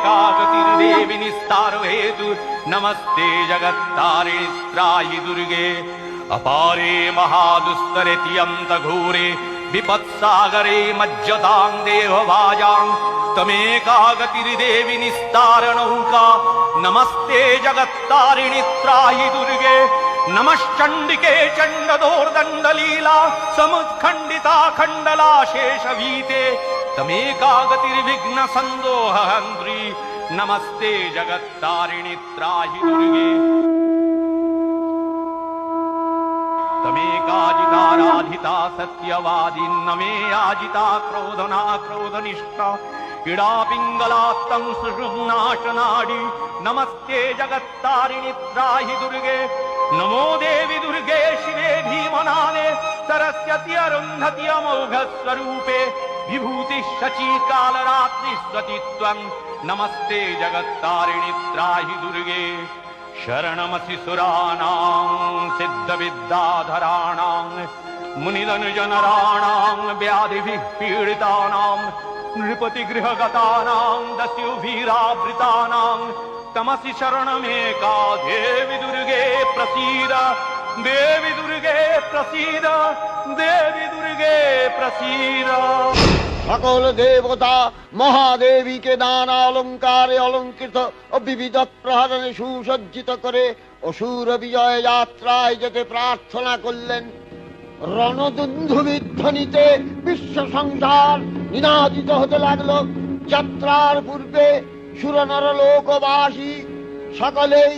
ಏಕಾಗತಿರ್ದೇವಿ ನಿಸ್ತಾರೋ ಹೇತು ನಮಸ್ತೆ ಜಗತ್ತಾರಿಣಿ ತ್ರಾಯಿ ದುರ್ಗೆ. ಅಪಾರೇ ಮಹಾದುಸ್ತರೆ ತಿಯಂತ ಘೋರೆ ವಿಪತ್ಸಾಗರೇ ಮಜ್ಜತಾಂ ದೇಹವಾಯಾಂ ತಮೇಕಾಗತಿರ್ದೇವಿ ನಿಸ್ತಾರ ನೌಕಾ ನಮಸ್ತೆ ಜಗತ್ತಾರಿಣಿ ತ್ರಾಯಿ ದುರ್ಗೆ. ನಮಶ್ಚಂಡಿಕೆ ಚಂಡದೋರ್ದಂಡಲೀಲಾ. ಸಮತ್ಖಂಡಿತಾ ಖಂಡಲಾಶೇಷವೀತೆ तमेकागतिर्विघ्न सन्दोहन्त्री नमस्ते जगत्तारिणि त्राहि दुर्गे। तमेकाजिताराधिता सत्यवादी न मे याजिता क्रोधना क्रोधनिष्ठा। इडा पिङ्गलात्तं सुषुम्नाशनाडि नमस्ते जगत्तारिणि त्राहि दुर्गे। नमो देवि दुर्गे शिवे भीमनाने सरस्वती अरुन्धति अमोघ स्वरूपे विभूतिः शची कालरात्रि स्वतित्वं नमस्ते जगत्तारिणि त्राहि दुर्गे। शरणमसि सुराणां सिद्धविद्याधराणां मुनिधनुजनराणां व्याधिभिः पीडितानां नृपतिगृहगतानां दस्युभिरावृतानां तमसि शरणमेका देवि दुर्गे प्रसीद देवि दुर्गे प्रसीद দেবী দুর্গে প্রাচীন সকল দেবতা মহাদেবীকে নানা অলঙ্কারে অলঙ্কৃত ও বিবিধ প্রহারণে সুসজ্জিত করে অসুর বিজয় যাত্রায় যেতে প্রার্থনা করলেন। রণদুন্ধুবিধ্বনিতে বিশ্ব সংসার নিনাদিত হতে লাগল। যাত্রার পূর্বে সুরনর লোকবাসী, সকলেই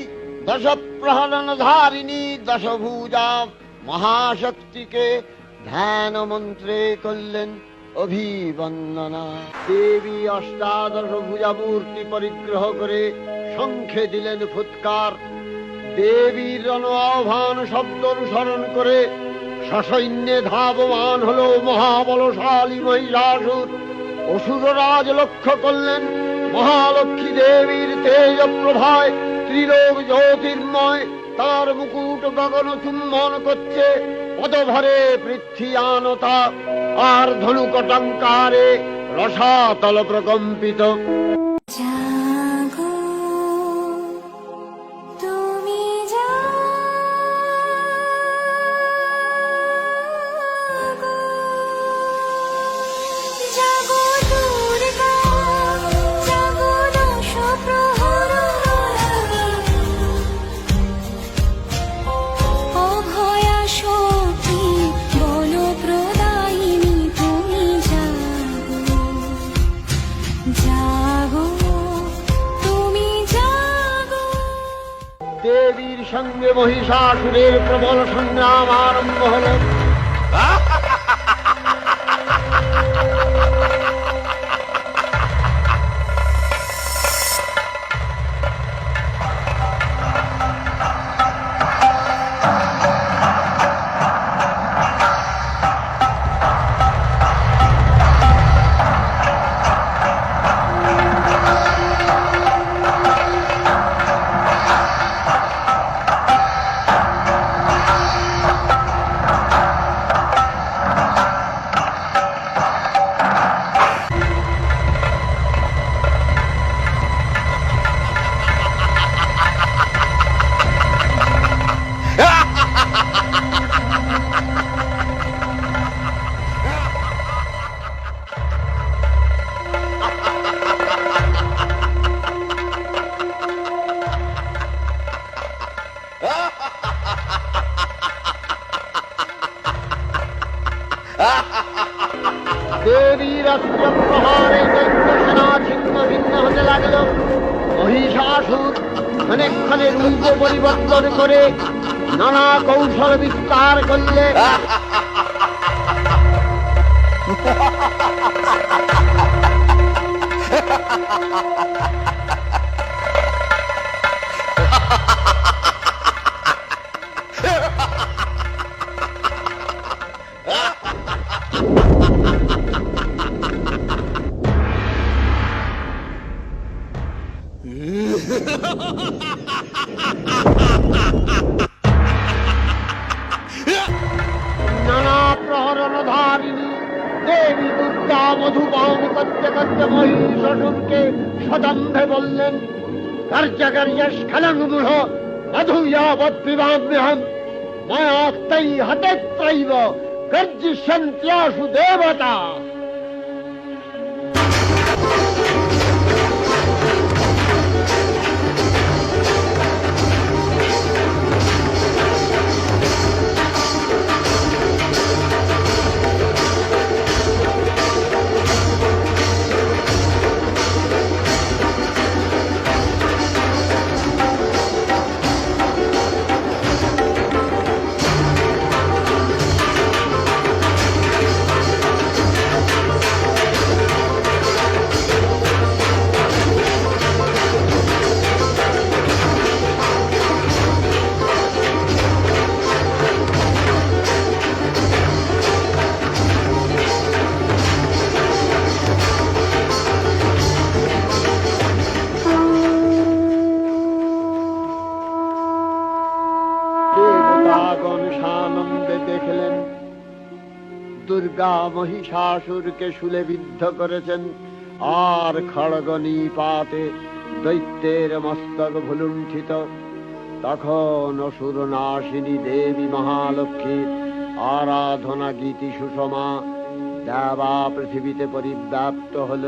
দশ প্রহরণধারিণী দশভূজা মহাশক্তিকে ধ্যান মন্ত্রে করলেন অভিবন্দনা। দেবী অষ্টাদশ ভুজামূর্তি পরিগ্রহ করে শঙ্খে দিলেন ফুৎকার। দেবীর রণ আহ্বান শব্দ অনুসরণ করে সসৈন্যে ধাবমান হল মহাবলশালী মহিষাসুর। অসুররাজ লক্ষ্য করলেন মহালক্ষ্মী দেবীর তেজ প্রভায় ত্রিলোক জ্যোতির্ময় তার মুকুট গগন চুম্বন করছে পদভরে পৃথ্বীয়ানতা আর ধনুকটঙ্কারে রসাতল প্রকম্পিত। সঙ্গে মহিষাসুরের প্রবল সংগ্রাম আরম্ভ হলো। অস্ত্র প্রহারে দৈত্যসেনা ছিন্ন ভিন্ন হতে লাগল মহিষাসুর ক্ষণেক্ষণে রূপ পরিবর্তন করে নানা কৌশল বিস্তার করলে ha ha ha দেবী মহিষাসুরকে সদম্ভে বললেন কার্যকার্যস মধুয়াবৎ বিভাব্যহম মায়াক্তৈ হতেত্রৈব গর্জিষ্যন্ত্যাসু দেবতা। দেবতাগণ সানন্দে দেখলেন। দুর্গা মহিষাসুরকে শুলে বিদ্ধ করেছেন। আর খড়গ পাতে দৈত্যের মস্তক ভুলুণ্ঠিত। তখন অসুর নাশিনী দেবী মহালক্ষ্মী, আরাধনা গীতি সুষমা, দেবা পৃথিবীতে পরিব্যাপ্ত হল।